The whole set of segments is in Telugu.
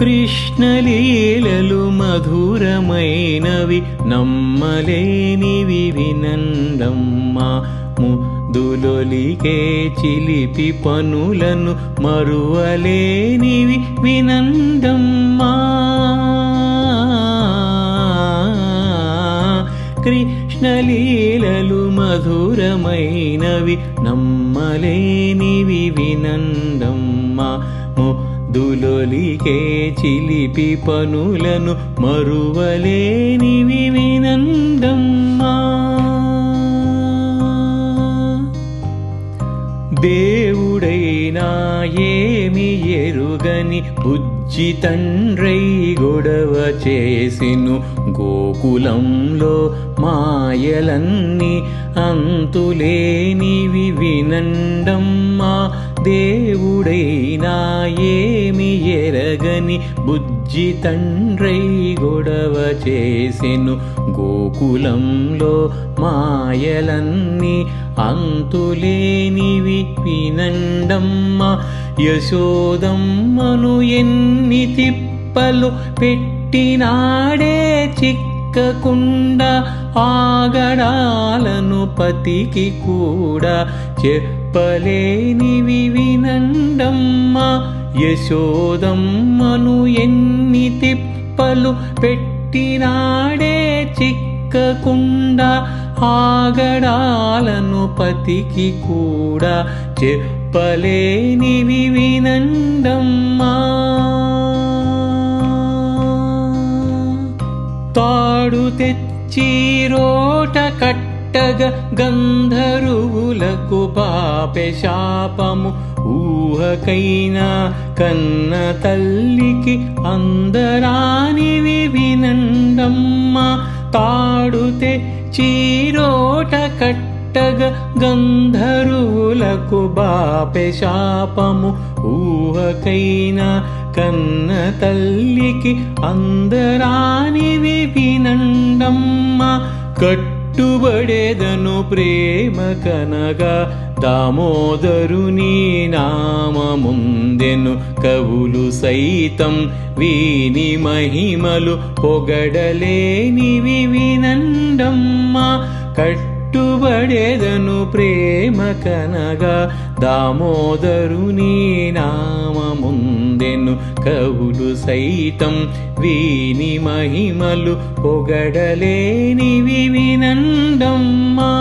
కృష్ణలీలలు మధురమైనవి నమ్మలేనివి వినందమ్మా. ముదులొలికే చిలిపి పనులను మరువలేనివి వినందమ్మా. కృష్ణలీలలు మధురమైనవి నమ్మలేనివి వినండమ్మా ముదులొలికే చిలిపి పనులను మరువలేనివి వినందమ్మా దేవుడైనా ఏమి ఎరుగని బుజ్జి తండ్రై గొడవ చేసిను. గోకులంలో మాయలన్నీ అంతులేనివి వినండమ్మా దేవుడైనా ఏమి ఎరగని బుజ్జి తండ్రై గొడవ చేసెను. గోకులంలో మాయలన్నీ అంతులేనివి వినండమ్మ. యశోదమ్మను ఎన్ని తిప్పలు పెట్టినాడే చిక్కకుండా. ఆగడాలను పతికి కూడా చెప్పలేనివి వినండమ్మా యశోదమ్మను ఎన్ని తిప్పలు పెట్టినాడే చిక్కకుండా ఆగడాలను పతికి కూడా చెప్పలేనివి వినండమ్మా. తాడు తెచ్చి రోట కట్టగ గంధర్వులకు పాపె శాపము. ఊహకైనా కన్న తల్లికి అందరానివి వినండమ్మా. తాడుతే చీరోట కట్టగ గంధర్వులకు బాపె శాపము. ఊహకైనా కన్న తల్లికి అందరానివి వినండమ్మ. కట్టుబడేదను ప్రేమ కనగా దామోదరుని నామముందెను కవులు సైతం వీని మహిమలు పొగడలేనివి వినండమ్మా. కట్టుబడేదను ప్రేమ కనగా దామోదరుని నామముందెను కవులు సైతం వీని మహిమలు పొగడలేని వినండమ్మా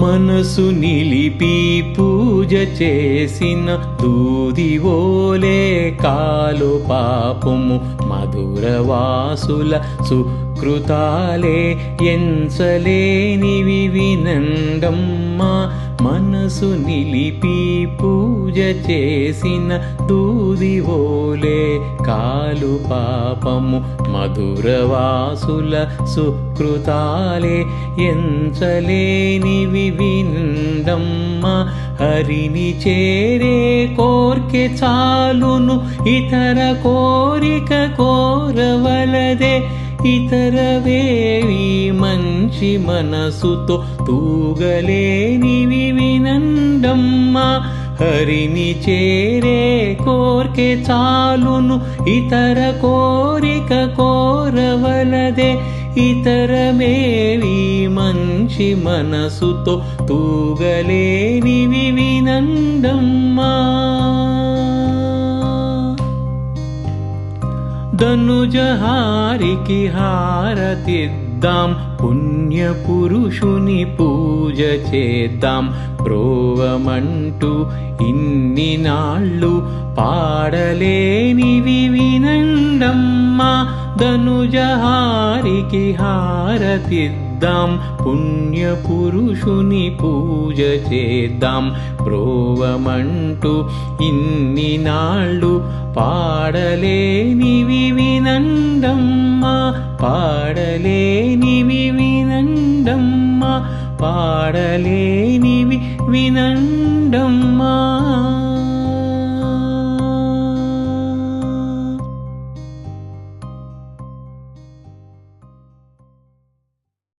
మనసు నిలిపి పూజ చేసిన దూదివోలే కాలు పాపము మధురవాసుల కృతాలే ఎంచలేనివి వినండమ్మా మనసు నిలిపి పూజ చేసిన దూదివోలే కాలు పాపము మధురవాసుల సుకృతాలే ఎంచలేనివి వినండమ్మ హరిని చేరే కోర్కె చాలును ఇతర కోరిక కోరవలదే ఇతరవేవి మంచి మనసుతో తూగలేనివి వినండమ్మా హరిని చేరే కోర్కె చాలును ఇతర కోరిక కోరవలదే. ఇతరమేవి మంచి మనసుతో తూగలేనివి ధనుజహారికి హారతిద్దాం పుణ్య పురుషుని పూజ చేద్దాం ప్రోవమంటూ ఇన్ని నాళ్ళు పాడలేనివి వినండమ్మా ధనుజహారికి హారతిద్దాం పుణ్య పురుషుని పూజ చేద్దాం ప్రోవమంటూ ఇన్ని నాళ్ళు పాడలేనివి వినండమ్మా పాడలేనివి వినండమ్మా పాడలేనివి వినండ